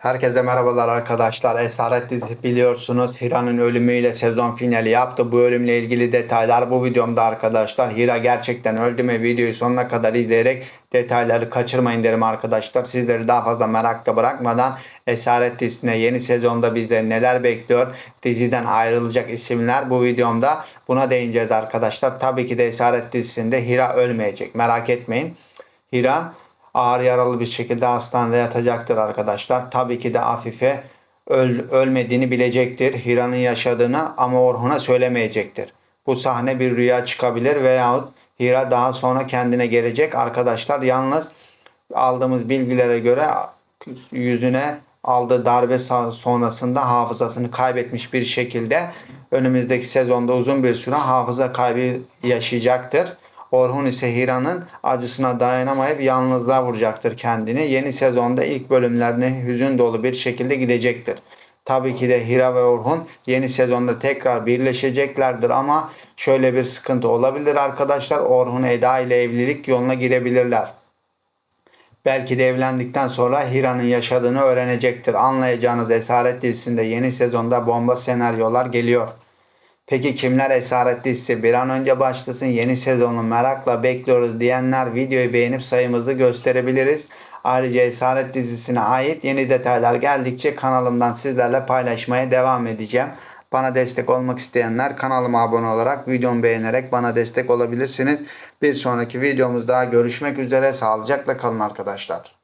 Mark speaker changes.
Speaker 1: Herkese merhabalar arkadaşlar. Esaret dizisi biliyorsunuz Hira'nın ölümüyle sezon finali yaptı. Bu ölümle ilgili detaylar bu videomda arkadaşlar. Hira gerçekten öldü mü videoyu sonuna kadar izleyerek detayları kaçırmayın derim arkadaşlar. Sizleri daha fazla merakta bırakmadan Esaret dizisine yeni sezonda bizleri neler bekliyor? Diziden ayrılacak isimler bu videomda buna değineceğiz arkadaşlar. Tabii ki de Esaret dizisinde Hira ölmeyecek. Merak etmeyin. Hira ağır yaralı bir şekilde hastanede yatacaktır arkadaşlar. Tabii ki de Afife öl- ölmediğini bilecektir. Hira'nın yaşadığını ama Orhun'a söylemeyecektir. Bu sahne bir rüya çıkabilir veyahut Hira daha sonra kendine gelecek arkadaşlar. Yalnız aldığımız bilgilere göre yüzüne aldığı darbe sonrasında hafızasını kaybetmiş bir şekilde önümüzdeki sezonda uzun bir süre hafıza kaybı yaşayacaktır. Orhun ise Hira'nın acısına dayanamayıp yalnızlığa vuracaktır kendini. Yeni sezonda ilk bölümlerine hüzün dolu bir şekilde gidecektir. Tabii ki de Hira ve Orhun yeni sezonda tekrar birleşeceklerdir ama şöyle bir sıkıntı olabilir arkadaşlar. Orhun Eda ile evlilik yoluna girebilirler. Belki de evlendikten sonra Hira'nın yaşadığını öğrenecektir. Anlayacağınız Esaret dizisinde yeni sezonda bomba senaryolar geliyor. Peki kimler Esaret dizisi bir an önce başlasın yeni sezonu merakla bekliyoruz diyenler videoyu beğenip sayımızı gösterebiliriz. Ayrıca Esaret dizisine ait yeni detaylar geldikçe kanalımdan sizlerle paylaşmaya devam edeceğim. Bana destek olmak isteyenler kanalıma abone olarak videomu beğenerek bana destek olabilirsiniz. Bir sonraki videomuzda görüşmek üzere. Sağlıcakla kalın arkadaşlar.